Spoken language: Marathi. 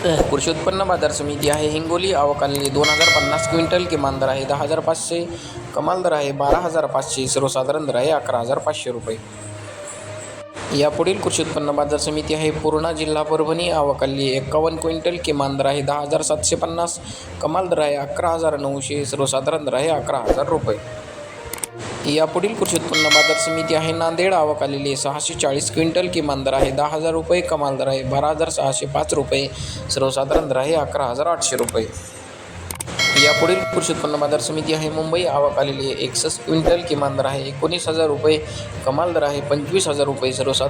कृषी उत्पन्न बाजार समिती आहे. हिंगोली आवकाली दोन हजार पन्नास क्विंटल किमान दर आहे. दहा हजार पाचशे कमाल दर आहे. बारा हजार पाचशे सर्वसाधारण दर आहे. अकरा हजार पाचशे रुपये. यापुढील कृषी उत्पन्न बाजार समिती आहे. पूर्णा जिल्हा परभणी आवकाली एकावन्न क्विंटल किमान दर आहे. दहा हजार सातशे पन्नास कमाल दर आहे. अकरा हजार नऊशे सर्वसाधारण दर आहे. अकरा हजार रुपये. यापुढील कृषी उत्पन्न बाजार समिती आहे नांदेड. आवक आलेली आहे. सहाशे चाळीस क्विंटल किमान दर आहे. दहा हजार रुपये कमाल दर आहे. बारा हजार सहाशे पाच रुपये. सर्वसाधारण दर आहे अकरा हजार आठशे रुपये. यापुढील कृषी उत्पन्न बाजार समिती आहे मुंबई. आवक आलेली आहे. एकसष्ट क्विंटल किमान दर आहे. एकोणीस हजार रुपये कमाल दर आहे. पंचवीस हजार रुपये. सर्वसाधारण